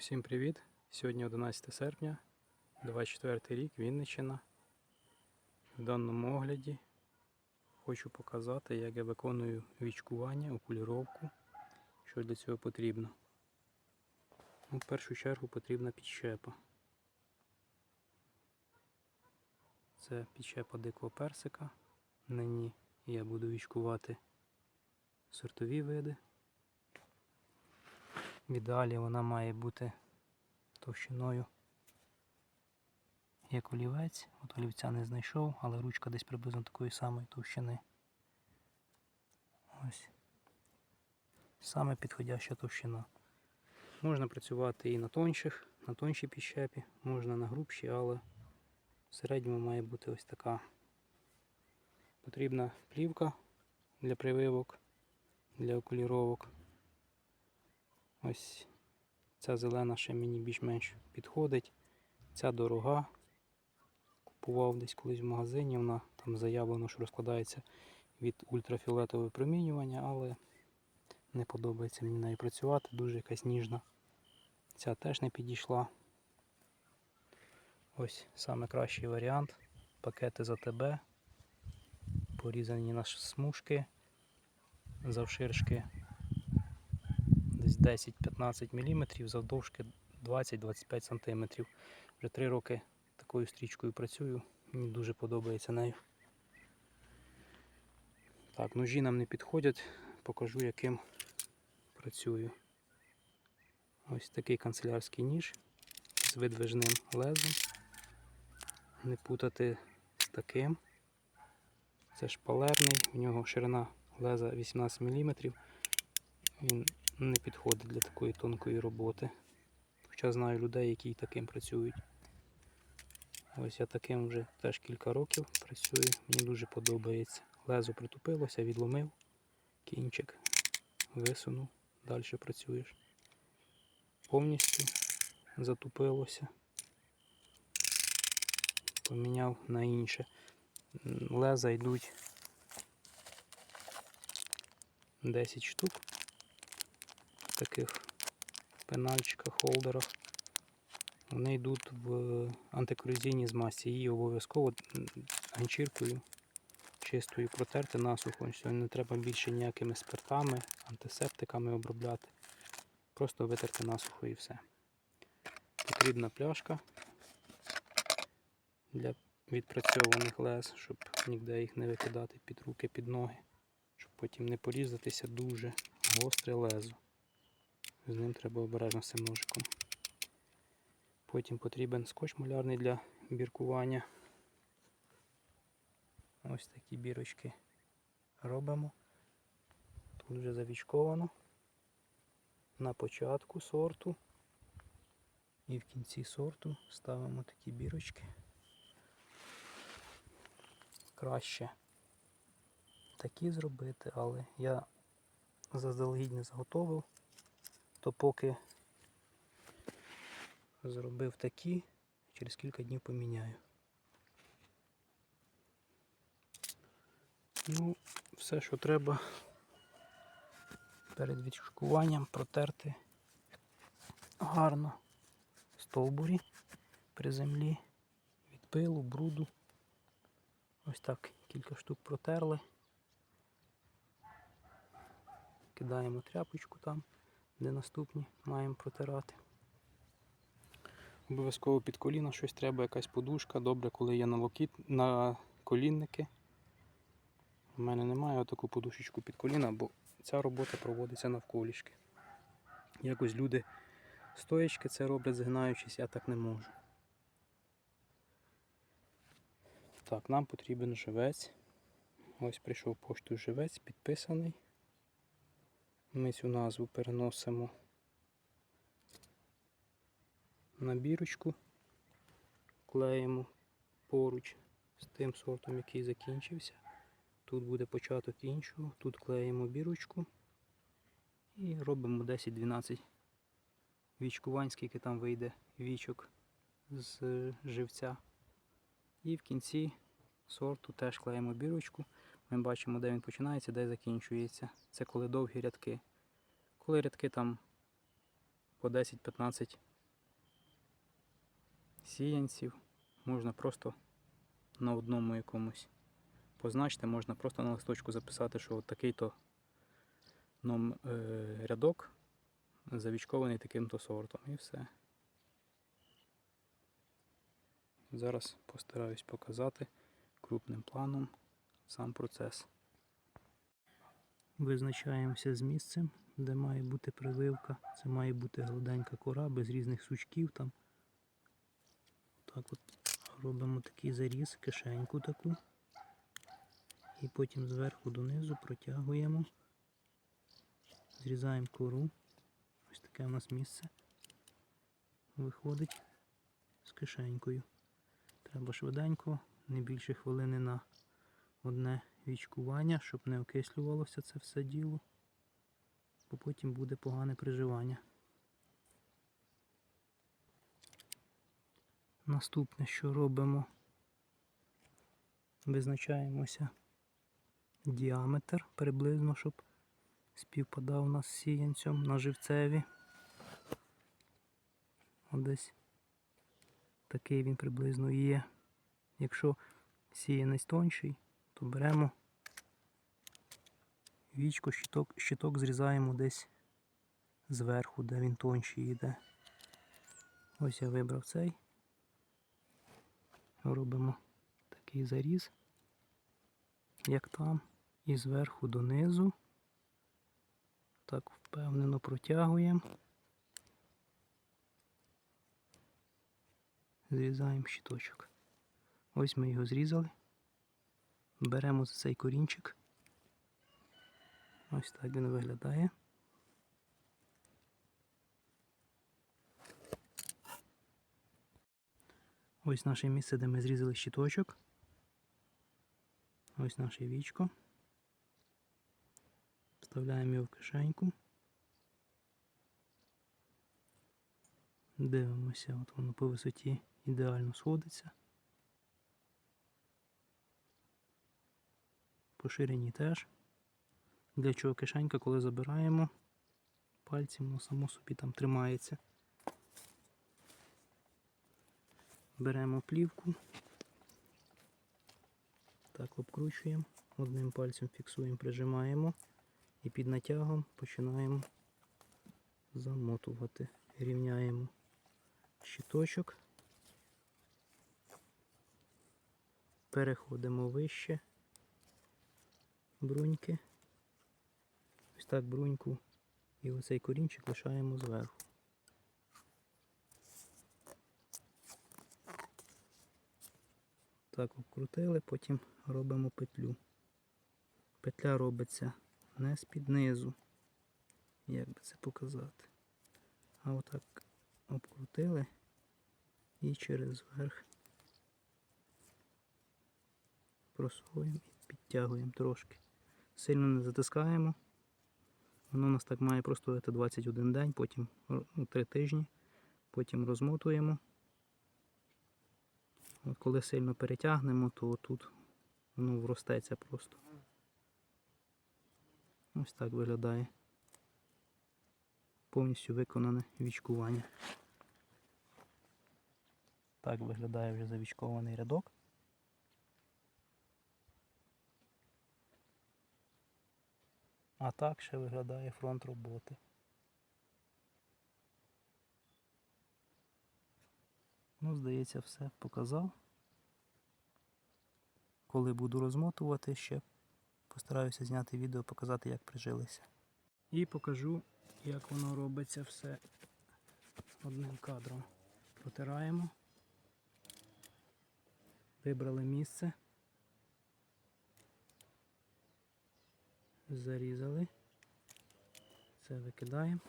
Всім привіт! Сьогодні 11 серпня, 24 рік, Вінниччина. В даному огляді хочу показати, як я виконую вічкування, окуліровку, що для цього потрібно. Ну, в першу чергу потрібна підщепа. Це підщепа дикого персика. На ній я буду вічкувати сортові види. В ідеалі вона має бути товщиною як олівець. От олівця не знайшов, але ручка десь приблизно такої самої товщини. Ось. Саме підходяща товщина. Можна працювати і на тонших, на тоншій підщепі, можна на грубшій, але в середньому має бути ось така. Потрібна плівка для прививок, для окуліровок. Ось ця зелена ще мені більш-менш підходить. Ця дорога. Купував десь колись в магазині, вона там заявлено, що розкладається від ультрафіолетового випромінювання, але не подобається мені нею працювати, дуже якась ніжна. Ця теж не підійшла. Ось саме кращий варіант. Пакети за ТБ. Порізані на смужки завширшки десь 10-15 мм, завдовжки 20-25 см. Вже 3 роки такою стрічкою працюю, мені дуже подобається нею. Так, ножі нам не підходять, покажу яким працюю. Ось такий канцелярський ніж з видвижним лезом. Не путати з таким. Це шпалерний, в нього ширина леза 18 мм. Він не підходить для такої тонкої роботи. Хоча знаю людей, які і таким працюють. Ось я таким вже теж кілька років працюю, мені дуже подобається. Лезо притупилося, відломив, кінчик висунув, далі працюєш. Повністю затупилося. Поміняв на інше. Леза йдуть 10 штук таких пенальчиках, холдерах. Вони йдуть в антикорозійній змазці. Її обов'язково ганчіркою чистою протерти насухо. Не треба більше ніякими спиртами, антисептиками обробляти. Просто витерти насухо і все. Потрібна пляшка для відпрацьованих лез, щоб ніде їх не викидати під руки, під ноги, щоб потім не порізатися дуже гостре лезо. З ним треба обережно цим ножиком. Потім потрібен скотч малярний для біркування. Ось такі бірочки робимо. Тут вже завічковано. На початку сорту і в кінці сорту ставимо такі бірочки. Краще такі зробити, але я заздалегідь не заготовив, то поки зробив такі, через кілька днів поміняю. Ну, все, що треба перед відшкуванням протерти гарно стовбурі при землі від пилу, бруду. Ось так кілька штук протерли. Кидаємо тряпочку там, де наступні маємо протирати. Обов'язково під коліна щось треба, якась подушка. Добре, коли є на локіт, на колінники. У мене немає таку подушечку під коліна, бо ця робота проводиться навколішки. Якось люди стоячки це роблять, згинаючись, я так не можу. Так, нам потрібен живець. Ось прийшов поштою живець, підписаний. Ми цю назву переносимо на бірочку, клеїмо поруч з тим сортом, який закінчився. Тут буде початок іншого, тут клеїмо бірочку і робимо 10-12 вічкувань, скільки там вийде вічок з живця. І в кінці сорту теж клеїмо бірочку. Ми бачимо, де він починається, де закінчується. Це коли довгі рядки. Коли рядки там по 10-15 сіянців. Можна просто на одному якомусь позначити, можна просто на листочку записати, що от такий-то е, рядок завічкований таким-то сортом і все. Зараз постараюсь показати крупним планом сам процес. Визначаємося з місцем, де має бути прививка. Це має бути гладенька кора без різних сучків там. Так от робимо такий заріз, кишеньку таку. І потім зверху донизу протягуємо. Зрізаємо кору. Ось таке у нас місце. Виходить з кишенькою. Треба швиденько, не більше хвилини на одне вічкування, щоб не окислювалося це все діло, бо потім буде погане приживання. Наступне, що робимо, визначаємося діаметр приблизно, щоб співпадав у нас з сіянцем на живцеві. От десь такий він приблизно є. Якщо сіянець тонший, то беремо вічко, щиток, щиток зрізаємо десь зверху, де він тонший йде. Ось я вибрав цей. Робимо такий заріз, як там, і зверху донизу. Так впевнено протягуємо. Зрізаємо щиточок. Ось ми його зрізали. Беремо за цей корінчик. Ось так він виглядає. Ось наше місце, де ми зрізали щиточок. Ось наше вічко. Вставляємо його в кишеньку. Дивимося, от воно по висоті ідеально сходиться. По ширині теж. Для чого кишенька, коли забираємо пальцем, воно само собі там тримається. Беремо плівку, так обкручуємо, одним пальцем фіксуємо, прижимаємо і під натягом починаємо замотувати. Рівняємо щиточок, переходимо вище бруньки. Ось так бруньку і оцей корінчик лишаємо зверху. Так обкрутили, потім робимо петлю. Петля робиться не з-під низу, як би це показати. А отак обкрутили і через верх просовуємо і підтягуємо трошки. Сильно не затискаємо. Воно у нас так має простояти 21 день, потім ну, 3 тижні, потім розмотуємо. От Коли сильно перетягнемо, то тут воно вростеться просто. Ось так виглядає повністю виконане вічкування. Так виглядає вже завічкований рядок. А так ще виглядає фронт роботи. Ну, здається, все показав. Коли буду розмотувати, ще постараюся зняти відео, показати, як прижилися. І покажу, як воно робиться все одним кадром. Протираємо. Вибрали місце. Зарізали. Це викидаємо.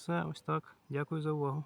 Все, ось так. Дякую за увагу.